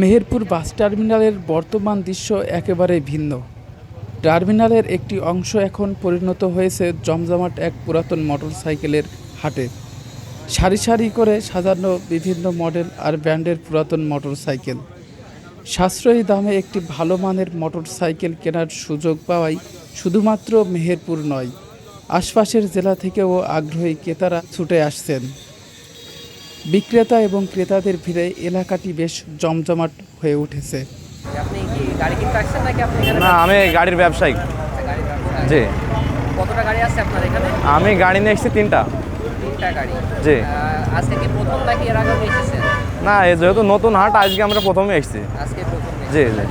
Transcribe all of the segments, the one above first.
মেহেরপুর বাস টার্মিনালের বর্তমান দৃশ্য একেবারে ভিন্ন। টার্মিনালের একটি অংশ এখন পরিণত হয়েছে জমজমাট এক পুরাতন মোটরসাইকেলের হাটে। সারি সারি করে সাজানো বিভিন্ন মডেল আর ব্র্যান্ডের পুরাতন মোটরসাইকেল। সাশ্রয়ী দামে একটি ভালো মানের মোটর সাইকেল কেনার সুযোগ পাওয়াই শুধুমাত্র মেহেরপুর নয়, আশপাশের জেলা থেকেও আগ্রহী ক্রেতারা ছুটে আসছেন। বিক্রেতা এবং ক্রেতাদের ভিড়ে এলাকাটি বেশ জমজমাট হয়ে উঠেছে। আপনি কি গাড়ি কিনতে আসছেন নাকি আপনি এখানে না আমি গাড়ির ব্যবসায়ী। গাড়ি ব্যবসা? জি। কতটা গাড়ি আছে আপনার এখানে? আমি গাড়ি নিয়ে এসেছি তিনটা। তিনটা গাড়ি। জি। আজকে কি প্রথম নাকি এর আগে এসেছেন? না এই যেহেতু নতুন হাট আজকে আমরা প্রথমে এসেছি। আজকে প্রথম জি জি।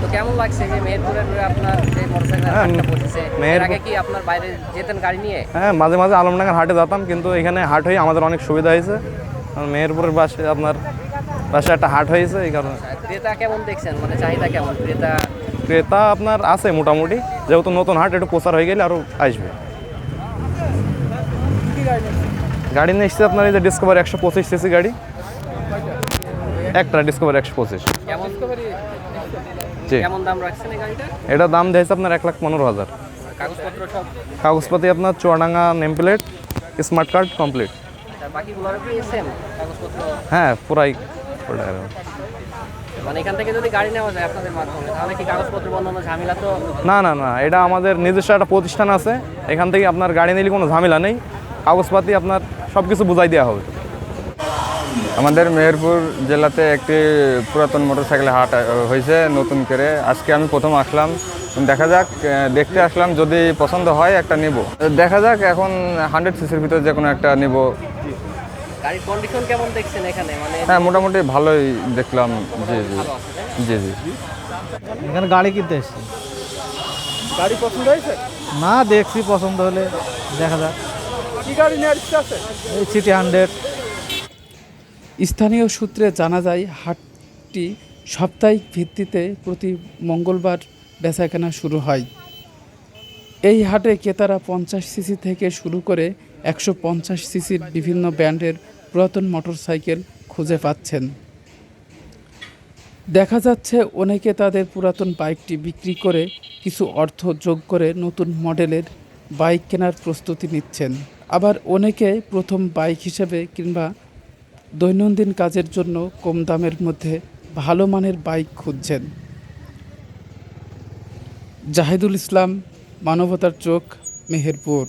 তো কেমন লাগছে যে মেহেরপুরের আপনার যে মোটরসাইকেল হ্যাঁ, হাটটা বসেছে এর আগে কি আপনার বাইরে যেতেন গাড়ি নিয়ে? হ্যাঁ মাঝে মাঝে আলমডাঙ্গার হাটে যেতাম কিন্তু এখানে হাট হয়ে আমাদের অনেক সুবিধা হয়েছে। মেহেরপুরের পাশে আপনার পাশে একটা হাট হয়েছে এই কারণে। ক্রেতা কেমন দেখছেন? মানে চাহিদা কেমন? ক্রেতা ক্রেতা আপনার আছে মোটামুটি যেহেতু নতুন হাট একটু প্রচার হয়ে গেলে আরও আসবে। গাড়ি নিয়ে এসেছি আপনার এই যে ডিসকভার একশো পঁচিশ সিসি গাড়ি। একটা ডিসকভার একশো পঁচিশ। জি। এটা দাম দিয়েছে আপনার এক লাখ পনেরো হাজার। কাগজপত্র কাগজপাতি আপনার Chuadanga name plate smart card complete. হ্যাঁ পুরাই। মানে এখান থেকে যদি গাড়ি নেওয়া যায় আপনাদের মাধ্যমে তাহলে কি কাগজপত্র বন্ধন ঝামেলা তো? না না না এটা আমাদের নিজস্ব একটা প্রতিষ্ঠান আছে। এখান থেকে আপনার গাড়ি নিলে কোনো ঝামেলা নেই। কাগজপাতি আপনার সব কিছু বুঝাই দেওয়া হবে। আমাদের মেহেরপুর জেলাতে একটি পুরাতন মোটরসাইকেল হাট হয়েছে নতুন করে। আজকে আমি প্রথম আসলাম। দেখা যাক দেখতে আসলাম যদি পছন্দ হয় একটা নিব। দেখা যাক এখন হান্ড্রেড সিসির ভিতরে যে কোনো একটা নিব। গাড়ির কন্ডিশন কেমন দেখছেন এখানে? মানে হ্যাঁ মোটামুটি ভালোই দেখলাম। জি জি? জি জি। এখানে গাড়ি কিনতে এসেছি। গাড়ি পছন্দ হয়েছে? না দেখছি পছন্দ হলে দেখা যাক। কি গাড়ি নেওয়ার ইচ্ছা আছে? এই সিটি হান্ড্রেড স্থানীয় সূত্রে জানা যায় হাটটি সাপ্তাহিক ভিত্তিতে প্রতি মঙ্গলবার বেচাকেনা শুরু হয়। এই হাটে ক্রেতারা পঞ্চাশ সিসি থেকে শুরু করে একশো পঞ্চাশ সিসির বিভিন্ন ব্র্যান্ডের পুরাতন মোটরসাইকেল খুঁজে পাচ্ছেন। দেখা যাচ্ছে অনেকে তাদের পুরাতন বাইকটি বিক্রি করে কিছু অর্থ যোগ করে নতুন মডেলের বাইক কেনার প্রস্তুতি নিচ্ছেন। আবার অনেকে প্রথম বাইক হিসেবে কিংবা দৈনন্দিন কাজের জন্য কম দামের মধ্যে ভালো মানের বাইক খুঁজছেন। জাহিদুল ইসলাম মানবতার চোখ মেহেরপুর।